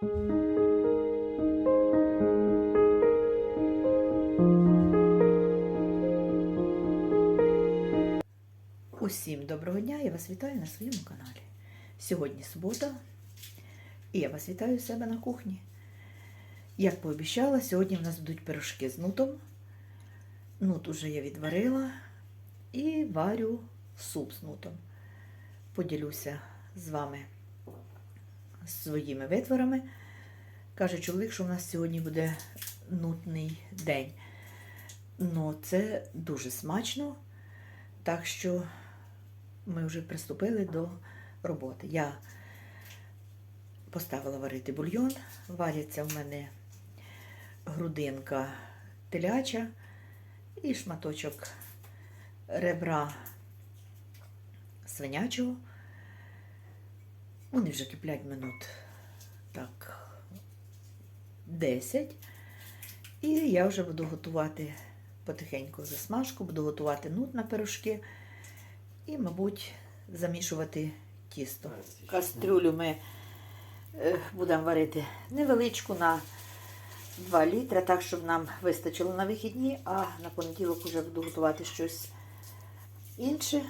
Усім доброго дня! Я вас вітаю на своєму каналі. Сьогодні субота, і я вас вітаю у себе на кухні. Як пообіцяла, сьогодні в нас будуть пирожки з нутом. Нут уже я відварила і варю суп з нутом. Поділюся з вами своїми витворами. Каже чоловік, що в нас сьогодні буде нутний день. Ну, це дуже смачно. Так що ми вже приступили до роботи. Я поставила варити бульйон, варяться в мене грудинка теляча і шматочок ребра свинячого. Вони вже киплять минут так 10. І я вже буду готувати потихеньку засмажку, буду готувати нут на пирожки і, мабуть, замішувати тісто. Кастрюлю ми е, будемо варити невеличку на 2 літри, так, щоб нам вистачило на вихідні, а на понеділок вже буду готувати щось інше.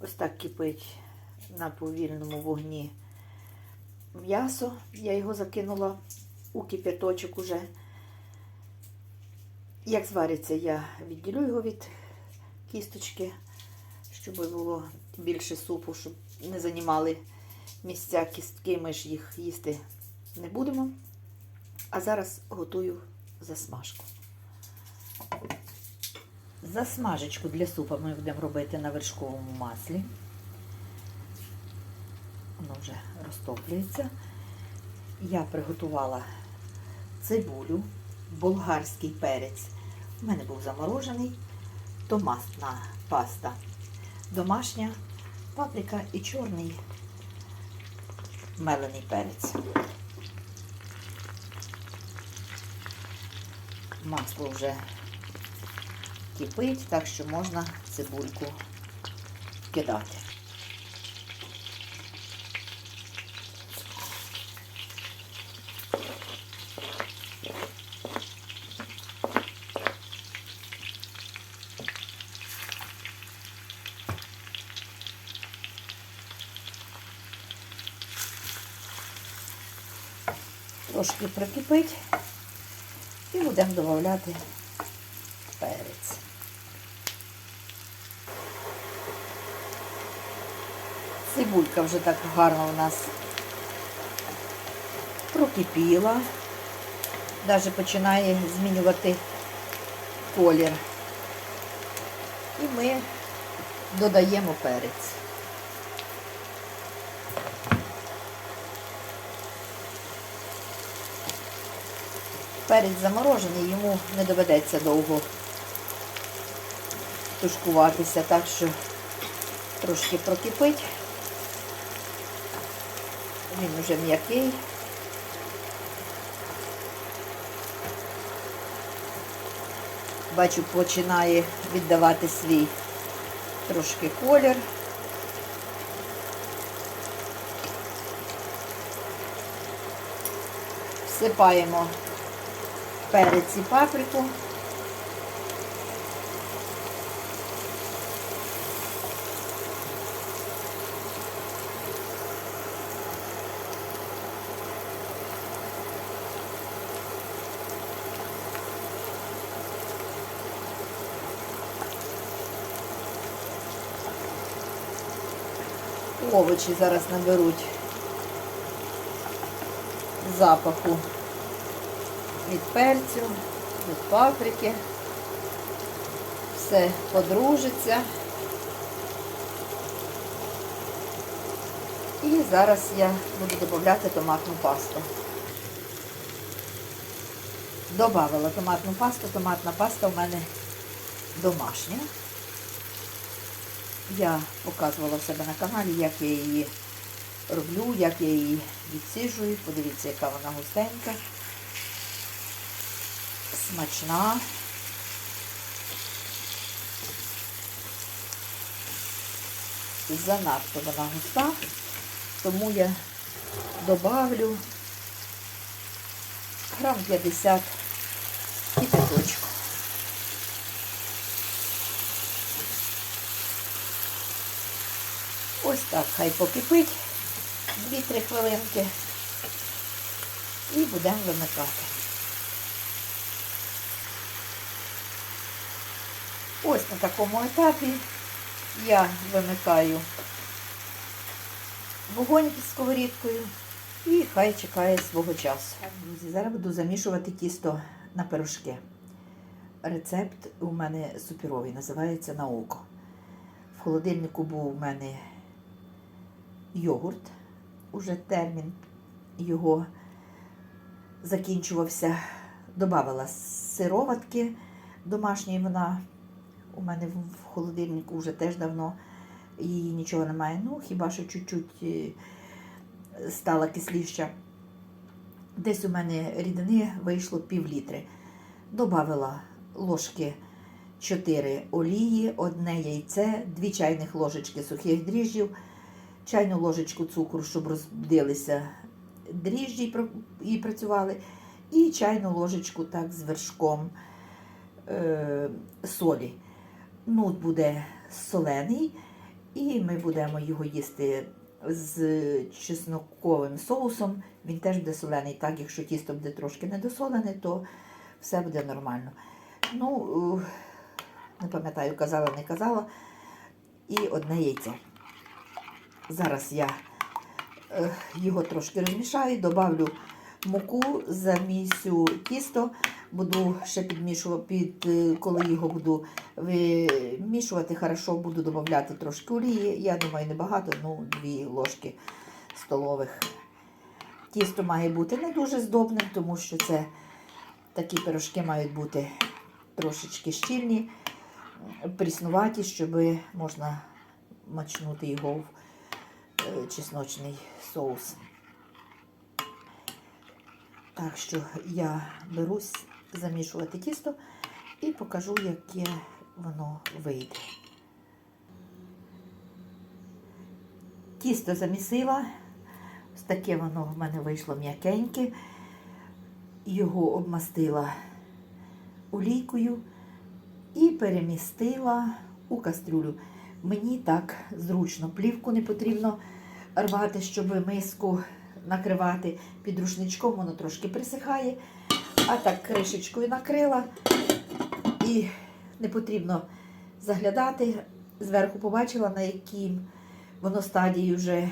Ось так кипить на повільному вогні м'ясо. Я його закинула у кипяточок уже. Як звариться, я відділю його від кісточки, щоб було більше супу, щоб не займали місця кістки, ми ж їх їсти не будемо. А зараз готую засмажку. Засмажечку для супа ми будемо робити на вершковому маслі. Воно вже розтоплюється. Я приготувала цибулю, болгарський перець. У мене був заморожений, томатна паста, домашня паприка і чорний мелений перець. Масло вже кипить, так що можна цибульку кидати. Трошки прикипить і будемо додати перець. Цибулька вже так гарно у нас прокипіла, навіть починає змінювати колір. І ми додаємо перець. Перець заморожений, йому не доведеться довго тушкуватися, так що трошки прокипить. Він вже м'який. Бачу, починає віддавати свій трошки колір. Всипаємо перець і паприку. Овочі зараз наберуть запаху від перцю, від паприки. Все подружиться. І зараз я буду додати томатну пасту. Добавила томатну пасту. Томатна паста у мене домашня. Я показувала в себе на каналі, як я її роблю, як я її відсіжую. Подивіться, яка вона густенька смачна. Занадто вона густа, тому я добавлю грам 50 кипяточку. Ось так хай покипить 2-3 хвилинки і будемо вимикати. Ось на такому етапі я вимикаю вогонь під сковорідкою і хай чекає свого часу. Друзі, зараз буду замішувати тісто на пирожки. Рецепт у мене суперовий, називається на око. В холодильнику був у мене йогурт, уже термін його закінчувався. Добавила сироватки домашньої вона у мене в холодильнику вже теж давно її нічого немає. Ну, хіба що чуть-чуть е, стала кисліша. Десь у мене рідини вийшло пів літри. Добавила ложки 4 олії, одне яйце, 2 чайних ложечки сухих дріжджів, чайну ложечку цукру, щоб розбудилися дріжджі і працювали, і чайну ложечку так з вершком е, солі. Нут буде солений, і ми будемо його їсти з чесноковим соусом. Він теж буде солений. Так, якщо тісто буде трошки недосолене, то все буде нормально. Ну, е, не пам'ятаю, казала, не казала. І одне яйце. Зараз я е, його трошки розмішаю, добавлю муку, замісю тісто, буду ще підмішувати, під, коли його буду вимішувати, хорошо буду додати трошки олії. Я думаю, небагато, ну, дві ложки столових. Тісто має бути не дуже здобним, тому що це такі пирожки мають бути трошечки щільні, пріснуваті, щоб можна мачнути його в е, чесночний соус. Так що я берусь замішувати тісто і покажу, яке воно вийде. Тісто замісила. Ось таке воно в мене вийшло м'якеньке. Його обмастила олійкою і перемістила у кастрюлю. Мені так зручно. Плівку не потрібно рвати, щоб миску накривати під рушничком, воно трошки присихає. А так кришечкою накрила і не потрібно заглядати. Зверху побачила, на якій воно стадії вже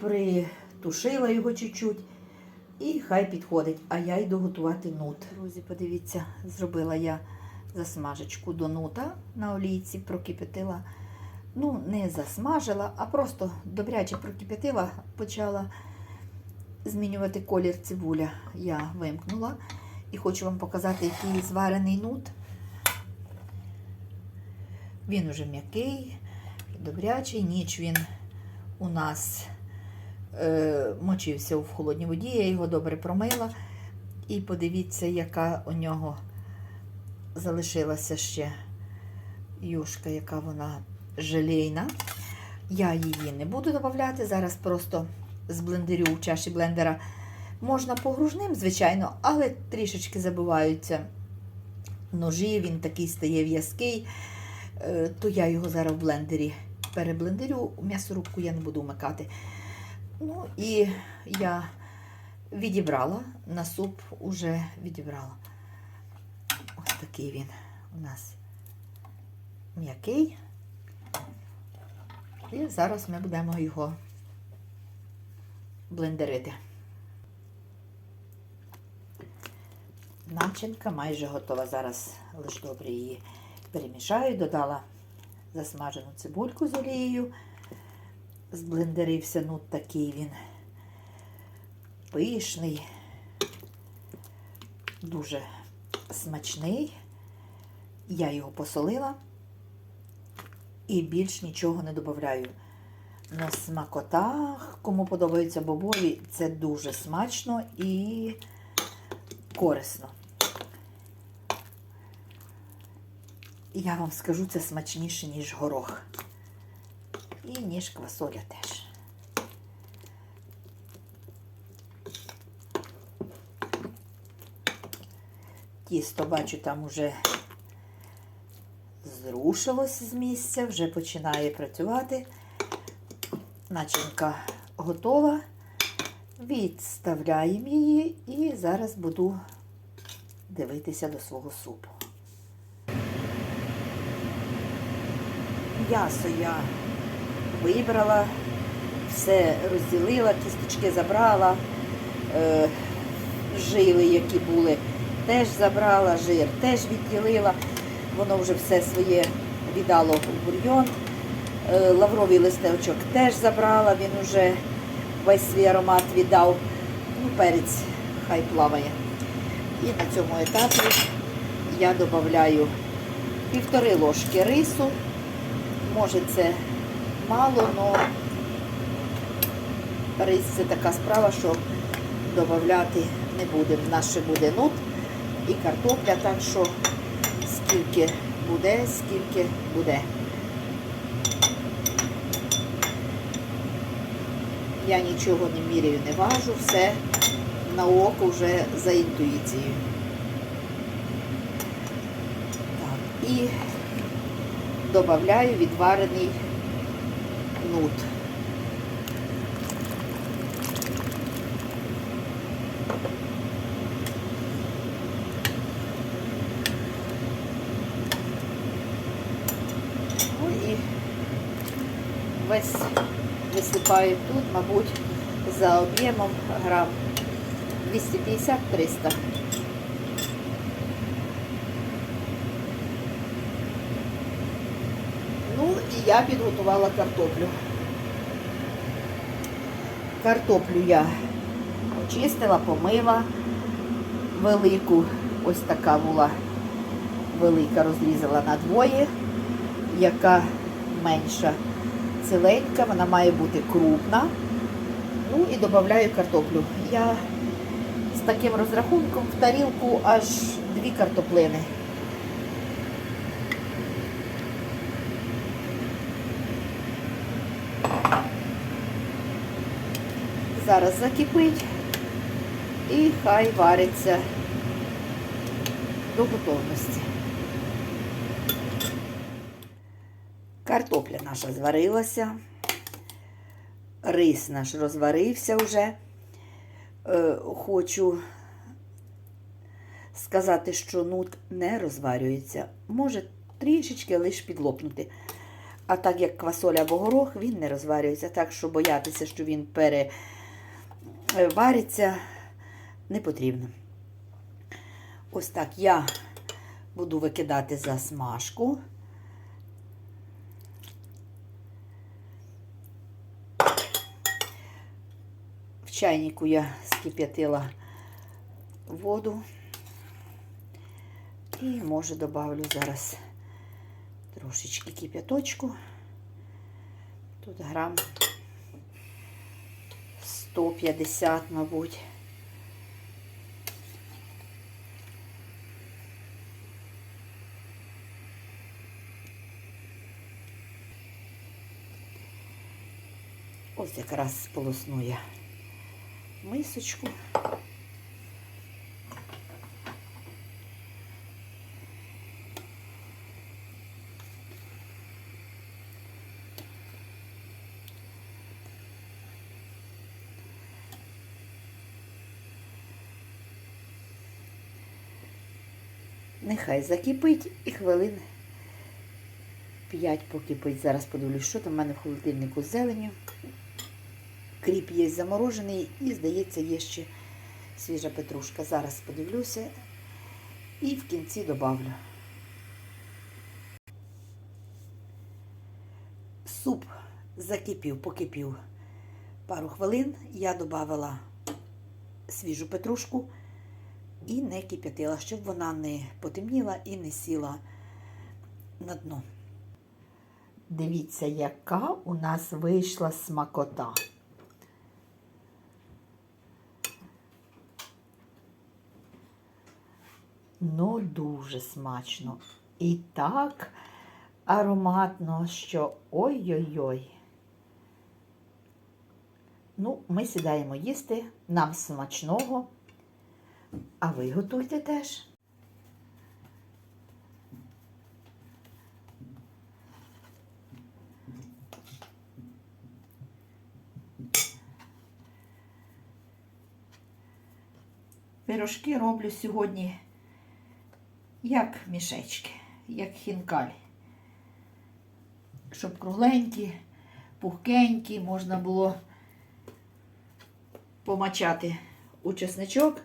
притушила його чуть-чуть. І хай підходить. А я йду готувати нут. Друзі, подивіться, зробила я засмажечку до нута на олійці, прокипятила. Ну, не засмажила, а просто добряче прокипятила, почала змінювати колір цибуля. Я вимкнула і хочу вам показати, який зварений нут. Він уже м'який, добрячий, ніч він у нас е, мочився в холодній воді, я його добре промила. І подивіться, яка у нього залишилася ще юшка, яка вона желейна. Я її не буду додавати. Зараз просто з блендерю в чаші блендера можна погружним, звичайно, але трішечки забиваються ножі, він такий стає в'язкий, Е, то я його зараз в блендері переблендерю. М'ясорубку я не буду вмикати. Ну і я відібрала на суп, уже відібрала. Ось такий він у нас м'який. І зараз ми будемо його блендерити. Начинка майже готова. Зараз лише добре її перемішаю, додала засмажену цибульку з олією. Зблендерився, ну такий він пишний, дуже смачний. Я його посолила і більш нічого не додаю. На смакотах, кому подобаються бобові, це дуже смачно і корисно. Я вам скажу, це смачніше, ніж горох. І ніж квасоля теж. Тісто, бачу, там уже зрушилось з місця, вже починає працювати. Начинка готова. Відставляємо її і зараз буду дивитися до свого супу. М'ясо я вибрала, все розділила, кісточки забрала, е, жили, які були, теж забрала, жир теж відділила. Воно вже все своє віддало у бульйон. Е, лавровий листочок теж забрала, він уже весь свій аромат віддав. Ну, перець хай плаває. І на цьому етапі я додаю півтори ложки рису. Може це мало, але рис це така справа, що додати не будемо. У нас ще буде нут і картопля, так що скільки буде, скільки буде. Я нічого не міряю, не важу, все на око вже за інтуїцією. Так, і додаю відварений нут. Ну і весь висипаю тут, мабуть, за об'ємом грам 250-300. Ну і я підготувала картоплю. Картоплю я очистила, помила велику, ось така була велика, розрізала на двоє, яка менша ціленька, вона має бути крупна. Ну і додаю картоплю. Я з таким розрахунком в тарілку аж дві картоплини. Зараз закипить і хай вариться до готовності. Картопля наша зварилася, рис наш розварився вже. Е, хочу сказати, що нут не розварюється. Може трішечки лише підлопнути. А так як квасоля або горох, він не розварюється. Так що боятися, що він перевариться, не потрібно. Ось так я буду викидати засмажку. Чайнику я скип'ятила воду і, може, добавлю зараз трошечки кип'яточку. Тут грам 150, мабуть. Ось якраз сполосну мисочку. Нехай закипить і хвилин 5 покипить. Зараз подивлюсь, що там в мене в холодильнику зеленю. Кріп є заморожений і, здається, є ще свіжа петрушка. Зараз подивлюся і в кінці добавлю. Суп закипів, покипів пару хвилин. Я додавала свіжу петрушку і не кип'ятила, щоб вона не потемніла і не сіла на дно. Дивіться, яка у нас вийшла смакота. ну дуже смачно. І так ароматно, що ой-ой-ой. Ну, ми сідаємо їсти, нам смачного, а ви готуйте теж. Пирожки роблю сьогодні як мішечки, як хінкаль. Щоб кругленькі, пухкенькі, можна було помачати у чесничок.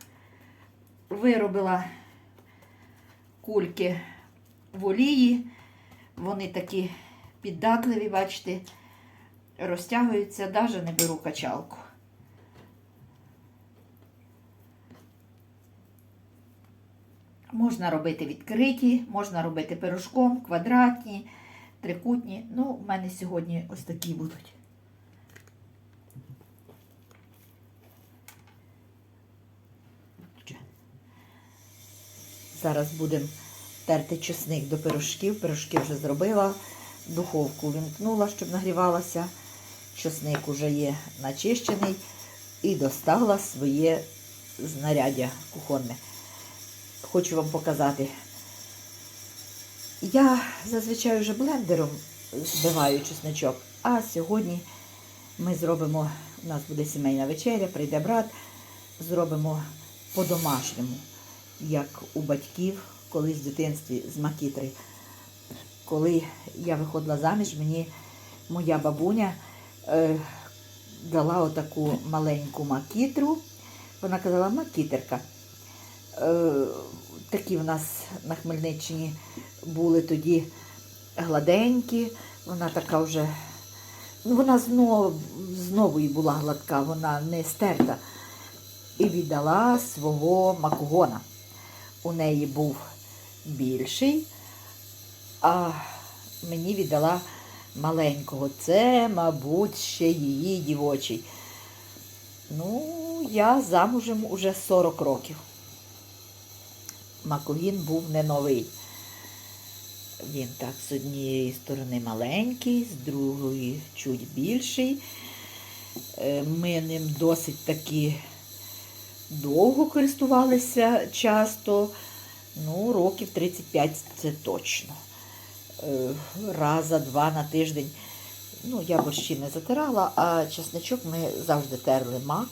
Виробила кульки в олії. Вони такі піддатливі, бачите, розтягуються, навіть не беру качалку. Можна робити відкриті, можна робити пирожком, квадратні, трикутні. Ну, у мене сьогодні ось такі будуть. Зараз будемо терти чесник до пирожків. Пирожки вже зробила, духовку вімкнула, щоб нагрівалася. Чесник уже є начищений і достала своє знаряддя кухонне. Хочу вам показати. Я зазвичай вже блендером збиваю чесничок, а сьогодні ми зробимо, у нас буде сімейна вечеря, прийде брат, зробимо по-домашньому, як у батьків колись в дитинстві з макітри. Коли я виходила заміж, мені моя бабуня е, дала отаку маленьку макітру. Вона казала, макітерка. Е, такі в нас на Хмельниччині були тоді гладенькі. Вона така вже, ну вона знов, знову і була гладка, вона не стерта. І віддала свого макогона. У неї був більший, а мені віддала маленького. Це, мабуть, ще її дівочий. Ну, я замужем уже 40 років. Макогін був не новий. Він так з однієї сторони маленький, з другої чуть більший. Е, Ми ним досить таки довго користувалися часто. Ну, років 35 це точно. Е, Раза два на тиждень. Ну, я борщі не затирала, а чесничок ми завжди терли мак.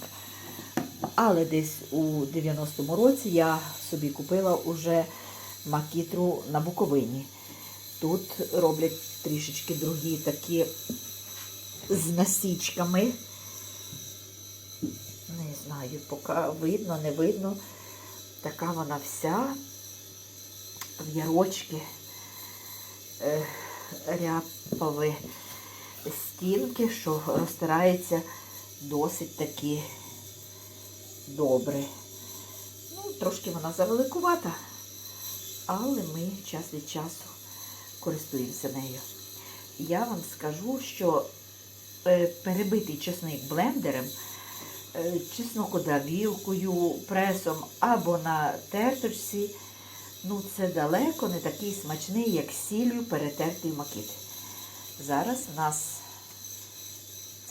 Але десь у 90-му році я собі купила уже макітру на Буковині. Тут роблять трішечки другі такі з насічками. Не знаю, поки видно, не видно. Така вона вся в ярочки е, ряпові стінки, що розтирається досить таки добре. Ну, трошки вона завеликувата, але ми час від часу користуємося нею. Я вам скажу, що е, перебитий чесник блендером, е, чеснокодавілкою, пресом або на терточці, ну це далеко не такий смачний, як сіллю перетертий макіт. Зараз у нас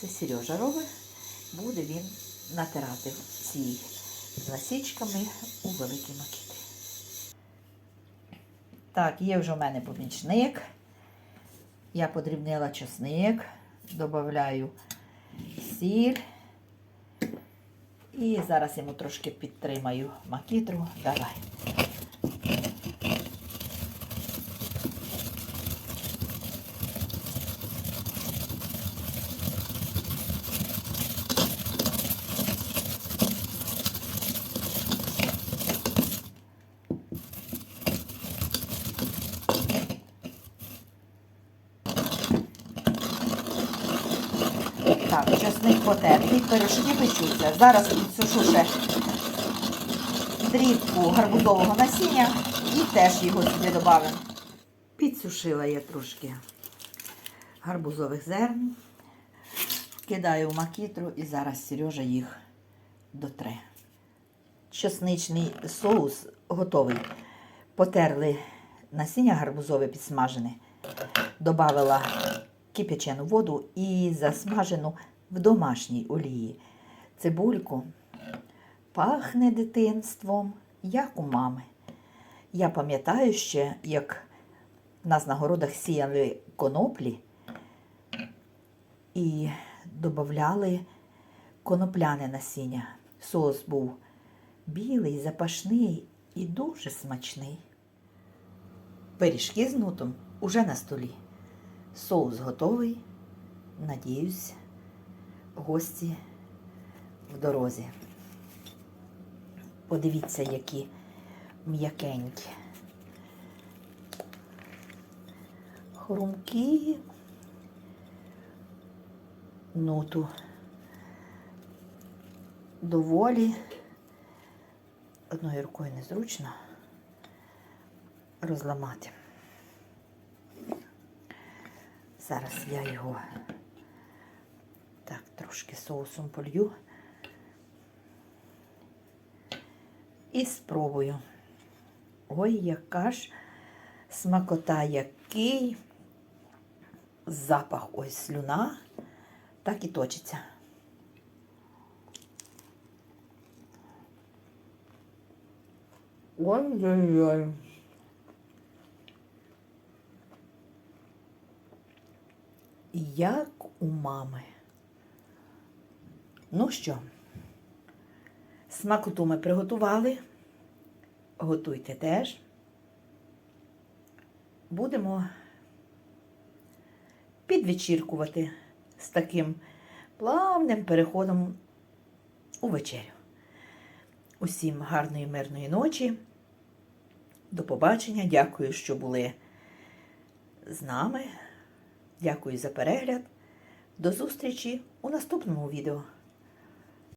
це Сережа робить, буде він натирати ці ласічками у великі макіти. Так, є вже в мене помічник. Я подрібнила чесник, додаю сіль. І зараз йому трошки підтримаю макітру. Давай. Так, чесник потертий, пиріжки печуться. Зараз підсушу ще дрібку гарбузового насіння і теж його сюди додам. Підсушила я трошки гарбузових зерн, вкидаю в макітру і зараз Сережа їх дотре. Чесничний соус готовий. Потерли насіння гарбузове підсмажене, додала кип'ячену воду і засмажену в домашній олії. Цибульку пахне дитинством, як у мами. Я пам'ятаю ще, як в нас на городах сіяли коноплі і додавали конопляне насіння. Соус був білий, запашний і дуже смачний. Пиріжки з нутом уже на столі. Соус готовий. Надіюсь, гості в дорозі. Подивіться, які м'якенькі. Хрумкі. Нуту доволі. Одною рукою незручно розламати. Зараз я його трошки соусом полью і спробую. Ой, яка ж смакота, який запах, ось слюна, так і точиться. Ой-ой-ой. Як у мами. Ну що, смакоту ми приготували. Готуйте теж. Будемо підвечіркувати з таким плавним переходом у вечерю. Усім гарної мирної ночі. До побачення. Дякую, що були з нами. Дякую за перегляд. До зустрічі у наступному відео.